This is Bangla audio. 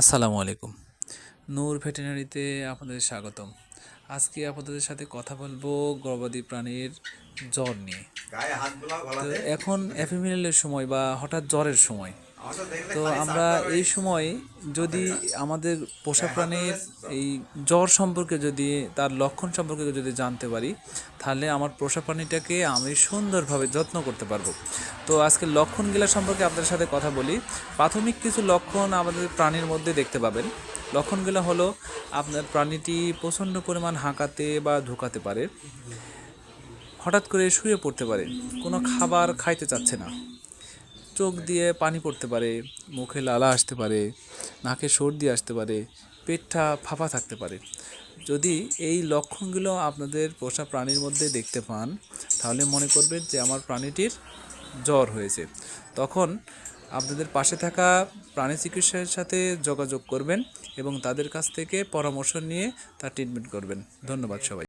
আসসালামু আলাইকুম। নূর ভেটেনারিতে আপনাদের স্বাগতম। আজকে আপনাদের সাথে কথা বলব গর্ভবতী প্রাণীর জ্বর নিয়ে। তো এখন অ্যাফিমিনালের সময় বা হঠাৎ জ্বরের সময় তো খালি আমরা এই সময় যদি আমাদের পোষা প্রাণীর এই জ্বর সম্পর্কে যদি তার লক্ষণ সম্পর্কে যদি জানতে পারি তাহলে আমার পোষা প্রাণীটাকে আমি সুন্দরভাবে যত্ন করতে পারব। তো আজকে লক্ষণগুলো সম্পর্কে আপনাদের সাথে কথা বলি। প্রাথমিক কিছু লক্ষণ আমাদের প্রাণীর মধ্যে দেখতে পাবেন। লক্ষণগুলো হলো আপনার প্রাণীটি প্রচণ্ড পরিমাণ হাঁকাতে বা ধুকাতে পারে। হঠাৎ করে শুয়ে পড়তে পারে। কোনো খাবার খাইতে চাচ্ছে না। চোখ দিয়ে পানি পড়তে পারে, মুখে লালা আসতে পারে, নাকে সর্দি আসতে পারে, পেটটা ফাঁপা থাকতে পারে। যদি এই লক্ষণগুলো আপনাদের পোষা প্রাণীর মধ্যে দেখতে পান, তাহলে মনে করবেন যে আমার প্রাণীটির জ্বর হয়েছে। তখন আপনাদের পাশে থাকা প্রাণী চিকিৎসকের সাথে যোগাযোগ করবেন এবং তাদের কাছ থেকে পরামর্শ নিয়ে তার ট্রিটমেন্ট করবেন। ধন্যবাদ সবাই